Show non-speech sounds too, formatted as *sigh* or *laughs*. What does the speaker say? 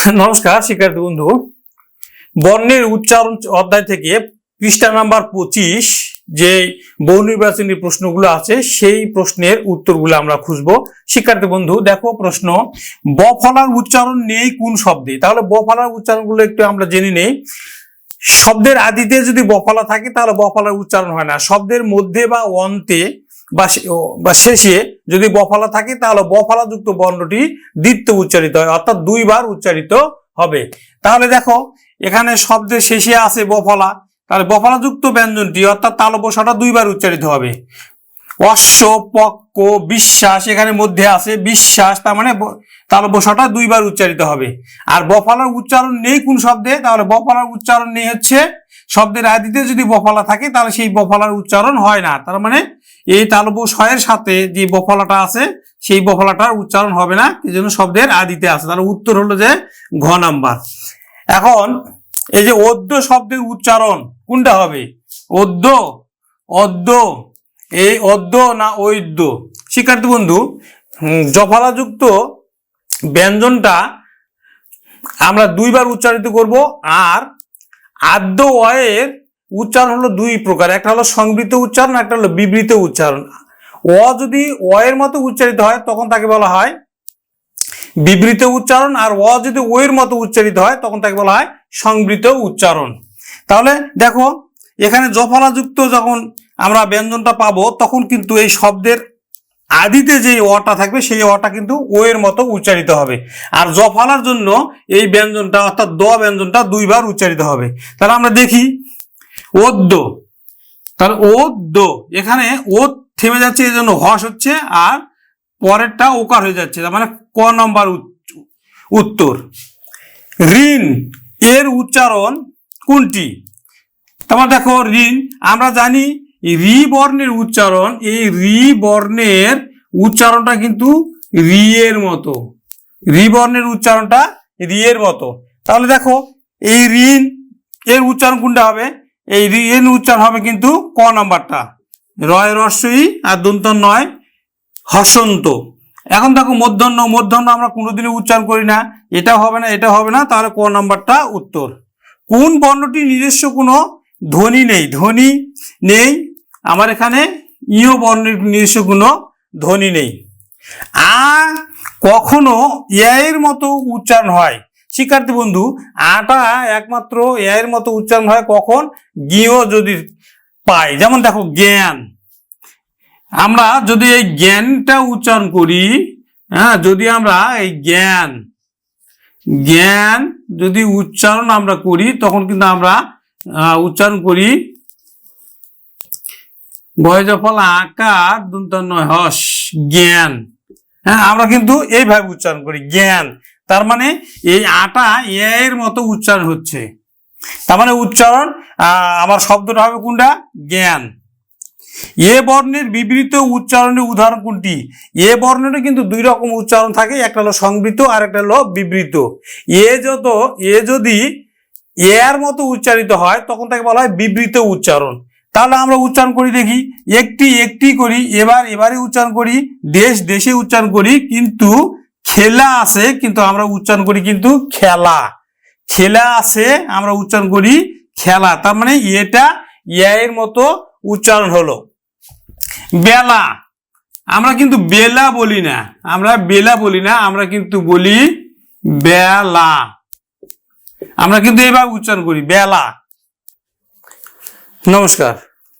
*laughs* নমস্কার, শিক্ষার্থী বন্ধু। বর্ণের উচ্চারণ অধ্যায় থেকে পৃষ্ঠা নাম্বার পঁচিশ যে বহু নির্বাচনী প্রশ্নগুলো আছে, সেই প্রশ্নের উত্তরগুলো আমরা খুঁজবো। শিক্ষার্থী বন্ধু, দেখো প্রশ্ন বফলার উচ্চারণ নেই কোন শব্দে? তাহলে ব বফলার উচ্চারণগুলো একটু আমরা জেনে নেই। শব্দের আদিতে যদি বফলা থাকে, তাহলে বফলার উচ্চারণ হয় না। শব্দের মধ্যে বা অন্তে বা শেষে যদি বফলা থাকে, তাহলে বফলাযুক্ত বর্ণটি দ্বিতীয় উচ্চারিত হয়, অর্থাৎ দুইবার উচ্চারিত হবে। তাহলে দেখো, এখানে শব্দের শেষে আছে বফলা। তাহলে বফলাযুক্ত ব্যঞ্জনটি, অর্থাৎ তালবসাটা দুইবার উচ্চারিত হবে। অশ্ব পক্ক বিশ্বাস, এখানে মধ্যে আছে বিশ্বাস, তার মানে ব- তালবসাটা দুইবার উচ্চারিত হবে। আর বফালার উচ্চারণ নেই কোন শব্দে, তাহলে বফলার উচ্চারণ নেই হচ্ছে শব্দের আদিতে যদি বফলা থাকে, তাহলে সেই বফলার উচ্চারণ হয় না। তার মানে এই তালবস হয়ের সাথে যে বফলাটা আছে, সেই বফলাটার উচ্চারণ হবে না, এই জন্য শব্দের আদিতে আছে। তাহলে উত্তর হলো যে ঘ নাম্বার। এখন এই যে অদ্য শব্দের উচ্চারণ, কোনটা হবে? অদ্য অদ্য এই অদ্য না ঐদ্য? শিক্ষার্থী বন্ধু জফলাযুক্ত ব্যঞ্জনটা আমরা দুইবার উচ্চারিত করব, আর আদ্য অয়ের উচ্চারণ হলো দুই প্রকার। একটা হলো সংবৃত উচ্চারণ একটা হলো বিবৃত উচ্চারণ। অ যদি অয়ের মতো উচ্চারিত হয়, তখন তাকে বলা হয় বিবৃত উচ্চারণ, আর অ যদি এর মতো উচ্চারিত হয়, তখন তাকে বলা হয় সংবৃত উচ্চারণ। তাহলে দেখো, এখানে জফলাযুক্ত যখন আমরা ব্যঞ্জনটা পাবো, তখন কিন্তু এই শব্দের আদিতে যে অটা থাকবে, সেই অটা কিন্তু ও এর মতো উচ্চারিত হবে। আর জফলার জন্য এই ব্যঞ্জনটা, অর্থাৎ দ ব্যঞ্জনটা দুইবার উচ্চারিত হবে। তাহলে আমরা দেখি ওদ্য তাহলে ওদ্য এখানে ও থেমে যাচ্ছে, এই জন্য হস হচ্ছে, আর পরেরটা ওকার হয়ে যাচ্ছে, তার মানে ক নম্বর উত- উত্তর। ঋণ, এর উচ্চারণ কোনটি? তোমার দেখো, ঋণ, আমরা জানি রি বর্ণের উচ্চারণ, এই রি বর্ণের উচ্চারণটা কিন্তু রি এর মতো। রি বর্ণের উচ্চারণটা রি এর মতো। তাহলে দেখো, এই ঋণ এর উচ্চারণ কোনটা হবে? এই এর উচ্চারণ হবে কিন্তু ক নাম্বারটা? রয়, রস্যই আর দন্ত নয় হসন্ত এখন দেখো, মধ্যাহ্ন মধ্যাহ্ন আমরা কোনোদিনই উচ্চারণ করি না। এটা হবে না এটা হবে না, তাহলে ক নাম্বারটা উত্তর। কোন বর্ণটি নিজস্ব কোনো ধ্বনি নেই? ধ্বনি নেই আমার এখানে ইয় বর্ণের নিজস্ব কোনো ধ্বনি নেই। আ কখনো এর মতো উচ্চারণ হয়। শিক্ষার্থী বন্ধু, আটা একমাত্র এর মতো উচ্চারণ হয় কখন? গিও যদি পাই। যেমন দেখো, জ্ঞান। আমরা যদি এই জ্ঞানটা উচ্চারণ করি হ্যাঁ যদি আমরা এই জ্ঞান জ্ঞান যদি উচ্চারণ আমরা করি, তখন কিন্তু আমরা উচ্চারণ করি বয়জফল আকার দন্তন্য হস, জ্ঞান। হ্যাঁ আমরা কিন্তু এইভাবে উচ্চারণ করি, জ্ঞান। তার মানে এই আটা এর মতো উচ্চারণ হচ্ছে। তার মানে উচ্চারণ আমার শব্দটা হবে কোনটা? জ্ঞান। এ বর্ণের বিবৃত উচ্চারণের উদাহরণ কোনটি? এ বর্ণের কিন্তু দুই রকম উচ্চারণ থাকে, একটা হলো সংবৃত আর একটা হলো বিবৃত। এ যত, এ যদি এর মতো উচ্চারিত হয়, তখন তাকে বলা হয় বিবৃত উচ্চারণ। তাহলে আমরা উচ্চারণ করি দেখি। একটি একটি করি, এবার, এবারে উচ্চারণ করি। দেশ, দেশে উচ্চারণ করি, কিন্তু খেলা আছে, কিন্তু আমরা উচ্চারণ করি কিন্তু খেলা। খেলা আছে, আমরা উচ্চারণ করি খেলা। তার মানে এটা ইয়া এর মতো উচ্চারণ হলো। বেলা। আমরা কিন্তু বেলা বলি না। আমরা বেলা বলি না, আমরা কিন্তু বলি বেলা। আমরা কিন্তু এবার উচ্চারণ করি, বেলা। নমস্কার।